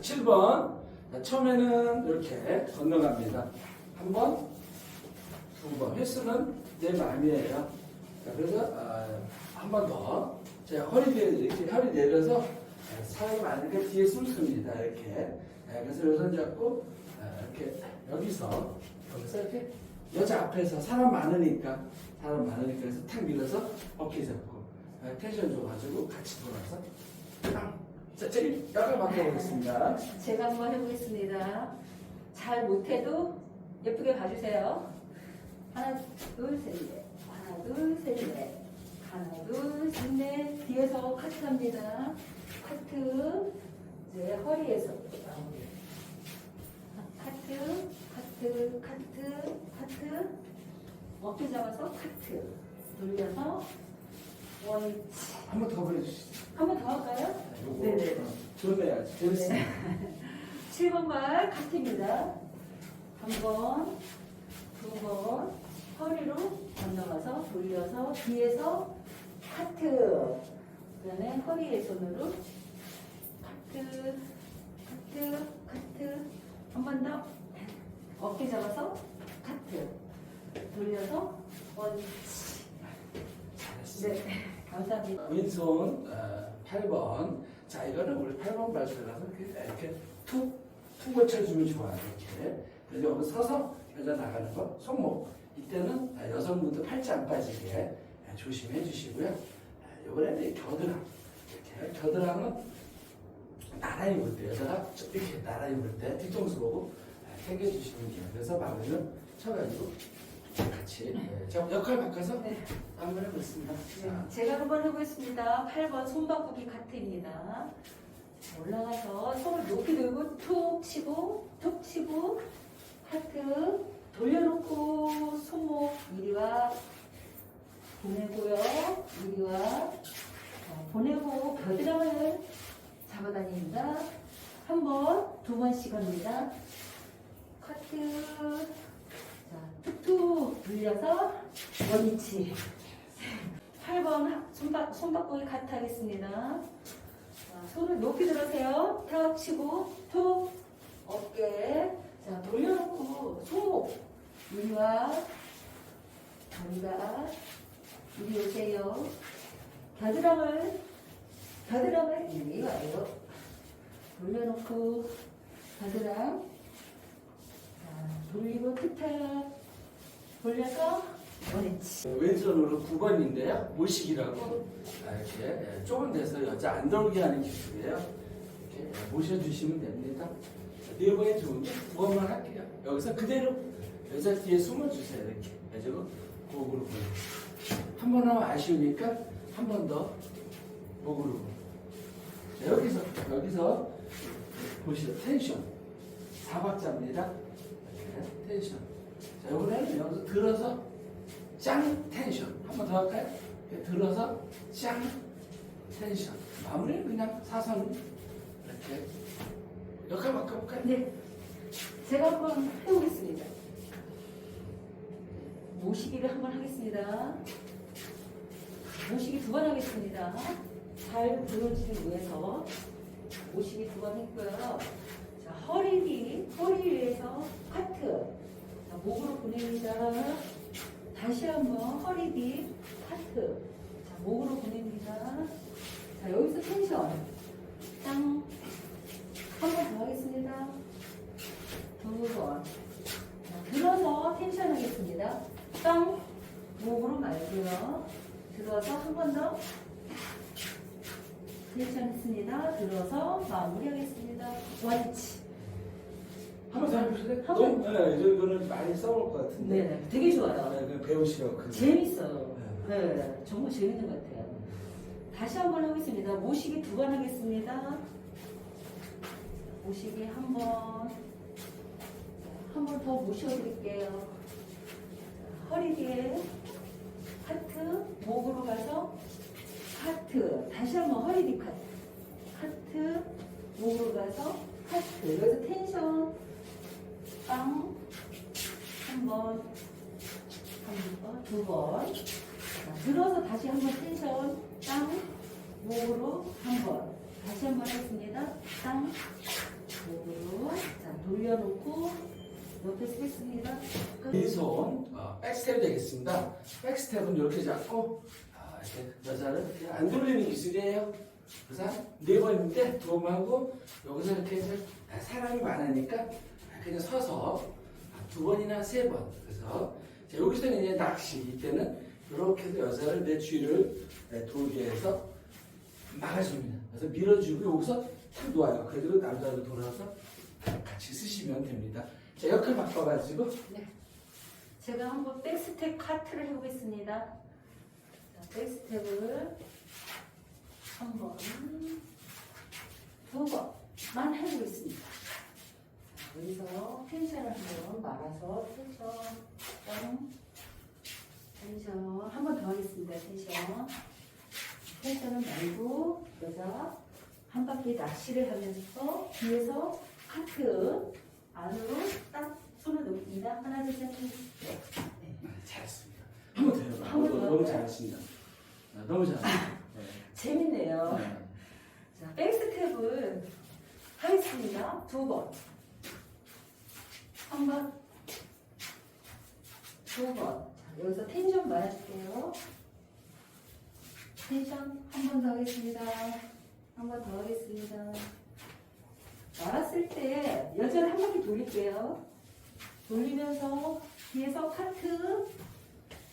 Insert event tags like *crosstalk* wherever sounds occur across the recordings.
자, 7번. 자, 처음에는 이렇게 건너갑니다. 한 번, 두 번. 횟수는 내 마음이에요. 자, 그래서 한번 더. 자, 허리 뒤에 이렇게 허리 내려서 아, 사람이 많으니까 뒤에 숨습니다. 이렇게. 아, 그래서 요선 잡고 아, 이렇게 여기서 여기서 이렇게 여자 앞에서 사람 많으니까 사람 많으니까 그래서 탁 밀어서 어깨 잡고 아, 텐션 줘가지고 같이 돌아서 땅. 자, 제일 약을 바꿔보겠습니다. 제가 한번 해보겠습니다. 잘 못해도 예쁘게 봐주세요. 하나, 둘, 셋, 넷. 하나, 둘, 셋, 넷. 하나, 둘, 셋, 넷. 뒤에서 카트 합니다. 카트. 이제 허리에서. 카트, 카트, 카트, 카트. 어깨 잡아서 카트. 돌려서 원위치. 한번 더 보여주시죠. 한 번 더 할까요? 요거 네네. 어, 좋네요. 재밌습니다. 7번 말 카트입니다. 한 번, 두 번, 허리로 건너가서 돌려서 뒤에서 카트. 그 다음에 허리에 손으로 카트, 카트, 카트. 한 번 더. 어깨 잡아서 카트. 돌려서 원치. 네, 감사합니다. 왼손 어, 8번. 자, 이거는 우리 8번 발표라서 이렇게, 툭, 툭 고쳐주면 좋아요. 이렇게. 그래서 여기 서서 여자 나가는 거, 손목. 이때는 아, 여성분들 팔찌 안 빠지게 아, 조심해 주시고요. 아, 이번에는 이 겨드랑. 이렇게. 겨드랑은 나란히 볼 때, 여자가 이렇게 나란히 볼때 뒤통수 보고 아, 당겨주시면 돼요. 그래서 마무리는 쳐가지고 같이. 네. 자, 역할 바꿔서 네. 한번 해보겠습니다. 자. 제가 한번 해보겠습니다. 8번 손바꾸기 카트입니다. 올라가서 손을 높이 들고 툭 치고 툭 치고 카트 돌려놓고 손목 이리와 보내고요. 이리와 자, 보내고 겨드랑이를 잡아다닙니다. 한 번, 두 번씩 합니다. 돌려서 원위치 8번 손바, 손바꾸기 카트 하겠습니다. 자, 손을 높이 들으세요. 탁 치고 툭 어깨 자 돌려놓고 손목 이리와 저리가 이리 오세요. 겨드랑을 겨드랑을 이리 와요. 돌려놓고 겨드랑 자, 돌리고 툭탁 돌려서 원위치 왼손으로 9번인데요. 모시기라고 아, 이렇게 예, 좁은 데서 여자 안 들어오게 하는 기술이에요. 이렇게 예, 모셔주시면 됩니다. 네 번이 좋은데 9번만 할게요. 여기서 그대로 여자 뒤에 숨어주세요. 이렇게 해주고 목으로. 한번 하면 아쉬우니까 한 번 더 목으로. 자, 여기서 여기서 보시죠. 텐션. 사박자입니다. 이렇게 텐션. 자, 이번에는 여기서 들어서 짱 텐션. 한 번 더 할까요? 이렇게 들어서 짱 텐션. 마무리는 그냥 사선 이렇게 역할 바꿔볼까요? 네, 제가 한번 해보겠습니다. 모시기를 한번 하겠습니다. 모시기 두 번 하겠습니다. 잘 들어주기 위해서 모시기 두 번 했고요. 자, 허리 뒤, 허리 위에서 카트. 자, 목으로 보냅니다. 다시 한번 허리 뒤, 카트. 자, 목으로 보냅니다. 자, 여기서 텐션. 땅. 한 번 더 하겠습니다. 두 번. 자, 들어서 텐션 하겠습니다. 땅. 목으로 말고요. 들어서 한 번 더. 텐션 했습니다. 들어서 마무리하겠습니다. 원치. 한번더 해보실래요? 한 너무, 네, 저 이거는 많이 써볼 것 같은데. 네네. 되게 좋아요. 네, 그냥 배우시라고. 그거. 재밌어요. 네. 정말 재밌는 것 같아요. 다시 한 번 하겠습니다. 모시기 두 번 하겠습니다. 모시기 한 번. 한 번 더 모셔드릴게요. 허리 뒤에 하트, 목으로 가서 하트. 다시 한번 허리 뒤 카트. 하트, 목으로 가서 하트. 여기서 텐션. 빵. 한 번. 한 번, 두 번. 자, 들어서 다시 한 번 텐션. 땅. 목으로 한 번. 다시 한번 하겠습니다. 땅. 돌려놓고 옆에 쓰겠습니다. 끝. 왼손 어, 백스텝 되겠습니다. 백스텝은 이렇게 잡고 아, 이렇게 여자를 이렇게 안 돌리는 기술이에요. 그래서 네 번인데 두번 하고 여기서 이렇게 이제 사람이 많으니까 그냥 서서 두 번이나 세 번. 그래서 자, 여기서는 이제 낚시 이때는 이렇게 해서 여자를 내 뒤를 네, 돌게 해서 막아줍니다. 그래서 밀어주고 여기서 탁 놓아요. 그대로 남자로 돌아서 같이 쓰시면 됩니다. 자, 역할 바꿔가지고 제가 한번 백스텝 카트를 해보겠습니다. 자, 백스텝을 한 번, 두 번만 해보겠습니다. 자, 여기서 텐션을 한번 말아서 텐션, 뻥, 텐션 한 번 더 하겠습니다. 텐션. 텐션은 말고 여자 한 바퀴 낚시를 하면서 뒤에서 카트 안으로 딱 손을 놓습니다. 하나, 둘, 셋, 넷. 네. 네, 잘했습니다. *clears throat* 한번 더 너무? 잘하십니다. 아, 너무 잘하십니다. 재밌네요. 네. 자, 백스텝을 하겠습니다. 두 번. 한 번. 두 번. 자, 여기서 텐션 말아줄게요. 텐션 한 번 더 하겠습니다. 한 번 더 하겠습니다. 말았을 때 여자를 한 바퀴 돌릴게요. 돌리면서 뒤에서 카트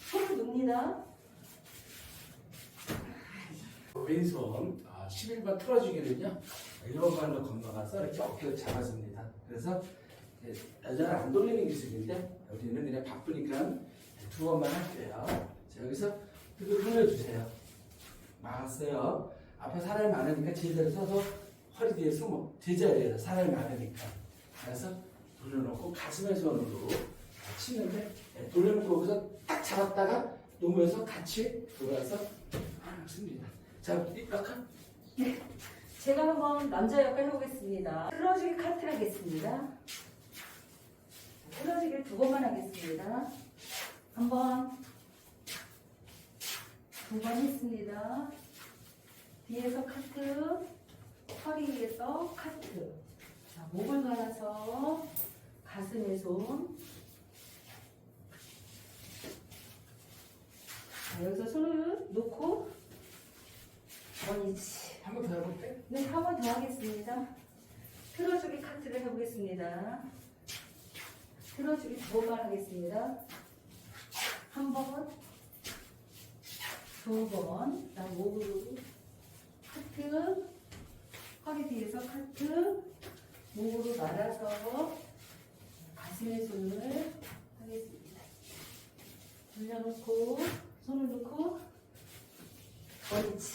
손을 놉니다. 왼손 아, 11번 틀어주기는요 1번발로 건너가서 이렇게 어깨를 잡아줍니다. 그래서 여자를 안 돌리는 기술인데 여기는 그냥 바쁘니까 두 번만 할게요. 자, 여기서 등을 돌려주세요. 막았어요. 앞에 사람이 많으니까 제자리 서서 허리 뒤에 숨어 제자리에서 사람이 많으니까 그래서 돌려놓고 가슴에 손으로 치는데 네, 돌려놓고 여기서 딱 잡았다가 놓으면서 같이 돌아서 씁니다. 자, 약간 제가 한번 남자 역할 해보겠습니다. 틀어주기 카트 하겠습니다. 틀어주기를 두 번만 하겠습니다. 한 번, 두 번 했습니다. 뒤에서 카트, 허리 위에서 카트. 자, 목을 갈아서 가슴에 손. 자, 여기서 손을 놓고 원위치. 한 번 더 해볼게. 네, 한 번 더 하겠습니다. 틀어주기 카트를 해보겠습니다. 틀어주기 두 번만 하겠습니다. 한 번, 두 번, 그다음 목으로 카트, 허리 뒤에서 카트, 목으로 말아서 가슴에 손을 하겠습니다. 돌려놓고 손을 놓고 원위치